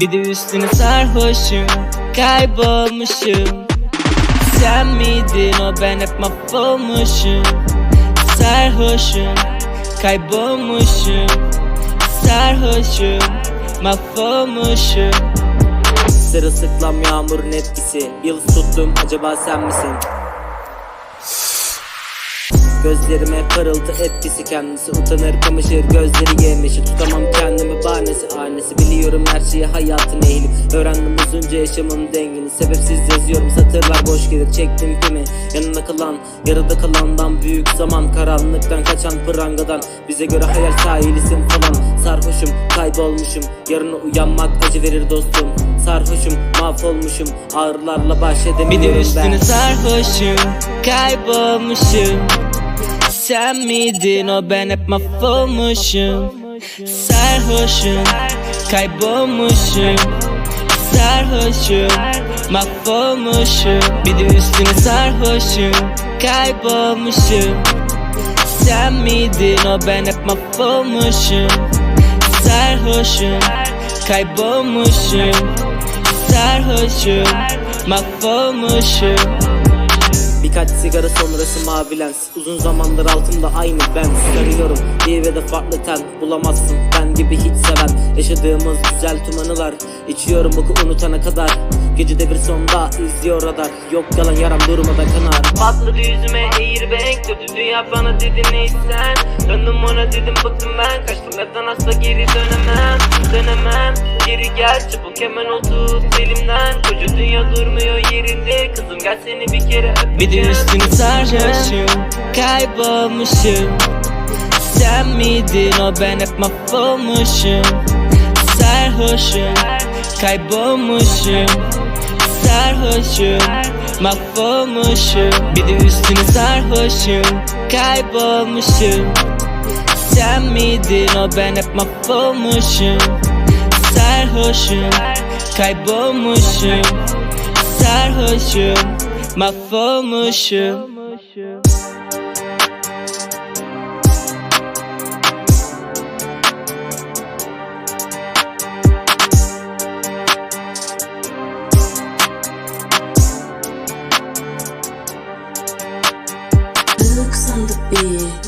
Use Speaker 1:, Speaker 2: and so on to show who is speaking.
Speaker 1: Bir de üstüne sarhoşum, kaybolmuşum. Sen miydin o? Ben hep mahvolmuşum. Sarhoşum, kaybolmuşum. Sarhoşum, mahvolmuşum.
Speaker 2: Sırılsıklam yağmurun etkisi. Yıl tuttum acaba sen misin? Gözlerime parıltı etkisi kendisi Utanır kamaşır gözleri yemişi. Tutamam kendimi bahanesi Aynesi biliyorum her şeyi hayatın ehli. Öğrendim uzunca yaşamın dengini. Sebepsiz yazıyorum satırlar boş gelir. Çektim kimi yanına kalan Yarıda kalandan büyük zaman. Karanlıktan kaçan prangadan. Bize göre hayal sahilisin falan. Sarhoşum kaybolmuşum. Yarına uyanmak acı verir dostum. Sarhoşum mahvolmuşum. Ağrılarla baş
Speaker 1: Bir
Speaker 2: edemiyorum
Speaker 1: de
Speaker 2: ben.
Speaker 1: üstüne sarhoşum Kaybolmuşum Sen miydin? O ben hep mahvolmuşum. Sarhoşum Kaybolmuşum. Sarhoşum Mahvolmuşum. Bir de üstüne sarhoşum Kaybolmuşum. Sen miydin? O ben hep mahvolmuşum. Sarhoşum Kaybolmuşum. Sarhoşum Mahvolmuşum
Speaker 2: Birkaç sigara sonrası mavi lens. Uzun zamandır altımda aynı ben. Sarıyorum bir ve de farklı ten Bulamazsın. Ben gibi hiç seven Yaşadığımız güzel tumanı var. İçiyorum boku unutana kadar. Gecede bir sonda izliyor radar. Yok yalan yaram durmadan kanar.
Speaker 1: Patladı yüzüme eğir renk Kötü dünya bana dedi neysen. Döndüm ona dedim bıktım ben. Kaçtım evden asla geri dönemem. Dönemem. Geri gel çabuk hemen ol tut elimden. Koca dünya durmuyor yerinde. Kızım gel seni bir kere öpeceğim. Bir de üstüne sarhoşum Kaybolmuşum. Sen miydin o ben hep mahvolmuşum Sarhoşum Kaybolmuşum. Sarhoşum Mahvolmuşum. Bir de üstüne sarhoşum Kaybolmuşum. Sen miydin o? Ben hep mahvolmuşum. Sarhoşum Kaybolmuşum. Sarhoşum Mahvolmuşum Yeah.